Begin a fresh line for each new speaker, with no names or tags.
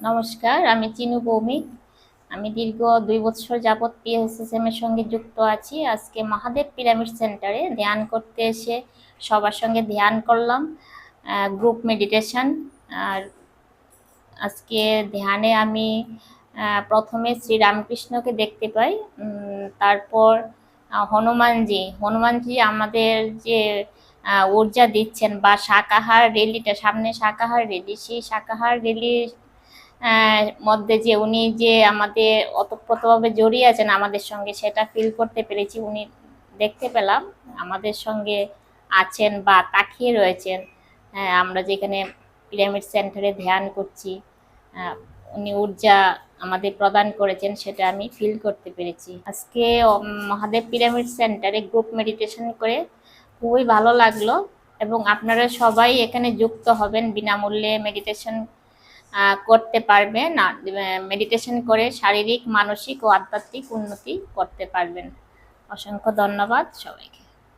নমস্কার, আমি চিনু ভৌমিক। আমি দীর্ঘ দুই বছর যাবৎ পিএসএসএম এর সঙ্গে যুক্ত আছি। আজকে মহাদেব পিরামিড সেন্টারে ধ্যান করতে এসে সবার সঙ্গে ধ্যান করলাম গ্রুপ মেডিটেশন আর আজকে ধ্যানে আমি প্রথমে শ্রী রামকৃষ্ণকে দেখতে পাই। তারপর হনুমানজি। হনুমানজি আমাদের যে ঊর্জা দিচ্ছেন বা শাকাহার রেলিটা সামনে শাকাহার রেলি সেই শাকাহার রেলির মধ্যে যে উনি যে আমাদের ওতপ্রোতভাবে জড়িয়ে আছেন আমাদের সঙ্গে সেটা ফিল করতে পেরেছি উনি দেখতে পেলাম। আমাদের সঙ্গে আছেন বা তাকিয়ে রয়েছেন। হ্যাঁ, আমরা যেখানে পিরামিড সেন্টারে ধ্যান করছি উনি ঊর্জা আমাদের প্রদান করেছেন সেটা আমি ফিল করতে পেরেছি। আজকে মহাদেব পিরামিড সেন্টারে গ্রুপ মেডিটেশন করে খুবই ভালো লাগল এবং আপনারা সবাই এখানে যুক্ত হবেন বিনামূল্যে মেডিটেশন করতে পারবেন মেডিটেশন করে শারীরিক মানসিক ও আধ্যাত্মিক উন্নতি করতে পারবেন। অসংখ্য ধন্যবাদ সবাইকে।